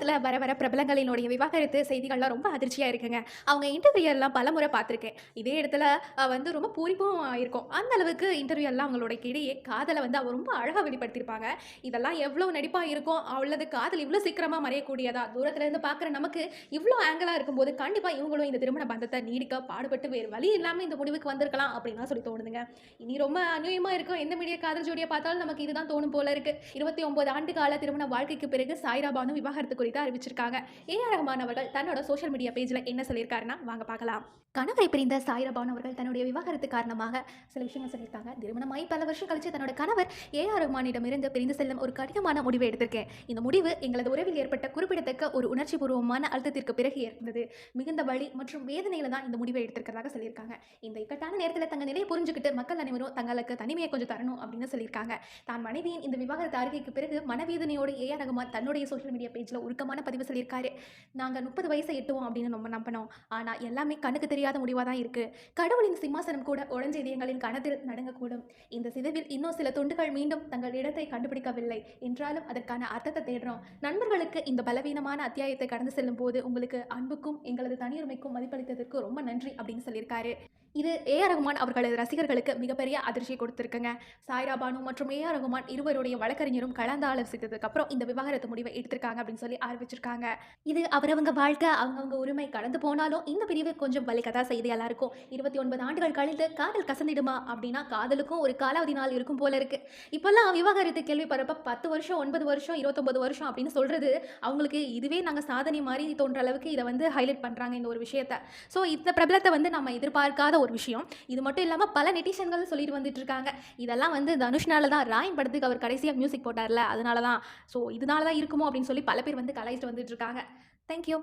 திருமணத்தில் வர வர பிரபலங்களினுடைய விவாகரத்து செய்திகள்லாம் ரொம்ப அதிர்ச்சியாக இருக்குங்க. அவங்க இன்டர்வியூலாம் பல முறை பார்த்துருக்கேன். இதே இடத்துல வந்து ரொம்ப பூரிப்பும் இருக்கும் அந்த அளவுக்கு இன்டர்வியூலாம் அவங்களோட இடையே காதலை வந்து அவர் ரொம்ப அழகாக வெளிப்படுத்தியிருப்பாங்க. இதெல்லாம் எவ்வளோ நடிப்பாக இருக்கும் அவ்வளவு காதல் இவ்வளோ சீக்கிரமாக மறையக்கூடியதா? தூரத்துல இருந்து பார்க்குற நமக்கு இவ்வளோ ஆங்கிளாக இருக்கும்போது கண்டிப்பாக இவங்களும் இந்த திருமண பந்தத்தை நீடிக்க பாடுபட்டு வேறு வழி இல்லாமல் இந்த முடிவுக்கு வந்திருக்கலாம் அப்படின்லாம் சொல்லி தோணுதுங்க. இனி ரொம்ப அநியூயமாக இருக்கும். எந்த மீடிய காதல் ஜோடியை பார்த்தாலும் நமக்கு இதுதான் தோணும் போல இருக்கு. இருபத்தி ஒன்பது ஆண்டு கால திருமண வாழ்க்கைக்கு பிறகு சாய்ராபானும் விவாகரத்துக்குரிய குறித்து அறிவிச்சிருக்காங்க. ஏஆர் ரஹ்மான் அவர்கள் தன்னோட சோஷியல் மீடியா பேஜில் என்ன சொல்லியிருக்காருன்னா வாங்க பார்க்கலாம். கணவரை பிரிந்த சாய்ரா அவர்கள் தன்னுடைய விவாகரத்து காரணமாக சில விஷயங்கள் சொல்லியிருக்காங்க. திருமணமாகி பல வருஷம் கழிச்சு தன்னோட கணவர் ஏஆர் ரஹ்மானிடமிருந்து பிரிந்து செல்லும் ஒரு கடினமான முடிவை எடுத்திருக்கேன். இந்த முடிவு எங்களது உறவில் ஏற்பட்ட குறிப்பிடத்தக்க ஒரு உணர்ச்சி பூர்வமான அழுத்தத்திற்கு பிறகு இருந்தது மிகுந்த வழி மற்றும் வேதனையில தான் இந்த முடிவை எடுத்திருக்கிறதாக சொல்லியிருக்காங்க. இந்த இக்கட்டான நேரத்தில் தங்கள் நிலையை புரிஞ்சுக்கிட்டு மக்கள் அனைவரும் தங்களுக்கு தனிமையை கொஞ்சம் தரணும் அப்படின்னு சொல்லியிருக்காங்க. தான் மனைவியின் இந்த விவாகரத்து அறிக்கைக்கு பிறகு மனவேதனையோடு ஏஆர் ரகுமான் தன்னுடைய சோஷியல் மீடியா பேஜில் ஒரு உருக்கமான பதிவு சொல்லியிருக்காரு. நாங்கள் முப்பது வயசை எட்டுவோம் அப்படின்னு நம்ம நம்பினோம் ஆனால் எல்லாமே கண்ணுக்கு தெரியாத முடிவாக தான் இருக்குது கடவுளின் சிம்மாசனம் கூட உடஞ்ச இதயங்களின் கணத்தில் நடங்கக்கூடும். இந்த சிதைவில் இன்னும் சில துண்டுகள் மீண்டும் தங்கள் இடத்தை கண்டுபிடிக்கவில்லை. என்றாலும் அதற்கான அர்த்தத்தை தேடுறோம். நண்பர்களுக்கு இந்த பலவீனமான அத்தியாயத்தை கடந்து செல்லும் போது உங்களுக்கு அன்புக்கும் எங்களது தனியுரிமைக்கும் மதிப்பளித்ததற்கு ரொம்ப நன்றி அப்படின்னு சொல்லியிருக்காரு. இது ஏஆர் ரகுமான் அவர்களது ரசிகர்களுக்கு மிகப்பெரிய அதிர்ச்சியை கொடுத்துருக்குங்க. சாய்ரா பானு மற்றும் ஏஆர் ரகுமான் இருவருடைய வழக்கறிஞரும் கலந்து ஆலோசித்ததுக்கு அப்புறம் இந்த விவாகரத்து முடிவை எடுத்திருக்காங்க அப்படின்னு சொல்லி ஆரம்பிச்சிருக்காங்க இது அவரவங்க வாழ்க்கை அவங்கவுங்க உரிமை கடந்து போனாலும் இந்த பிரிவு கொஞ்சம் வலிக்கதா செய்தி இருக்கும் இருபத்தி ஒன்பது ஆண்டுகள் கழித்து காதல் கசந்திடுமா அப்படின்னா காதலுக்கும் ஒரு காலாவதி நாள் இருக்கும் போல இருக்கு. இப்போல்லாம் விவாகரத்து கேள்விப்படுறப்ப பத்து வருஷம் ஒன்பது வருஷம் இருபத்தொன்பது வருஷம் அப்படின்னு சொல்றது அவங்களுக்கு இதுவே நாங்கள் சாதனை மாதிரி தோன்ற அளவுக்கு இதை வந்து ஹைலைட் பண்ணுறாங்க இந்த ஒரு விஷயத்த. ஸோ இந்த பிரபலத்தை வந்து நம்ம எதிர்பார்க்காத ஒரு விஷயம். இது மட்டும் இல்லாமல் பல நெட்டிஷன்கள் சொல்லிட்டு வந்துட்டு இருக்காங்க இதெல்லாம் வந்து தனுஷ்னால தான் ராயின் படத்துக்கு அவர் கடைசியாக மியூசிக் போட்டார்ல அதனால தான் ஸோ இதனால தான் இருக்குமோ அப்படின்னு சொல்லி பல பேர் வந்து கலாய்ச்சிட்டு வந்துட்டு இருக்காங்க தேங்க்யூ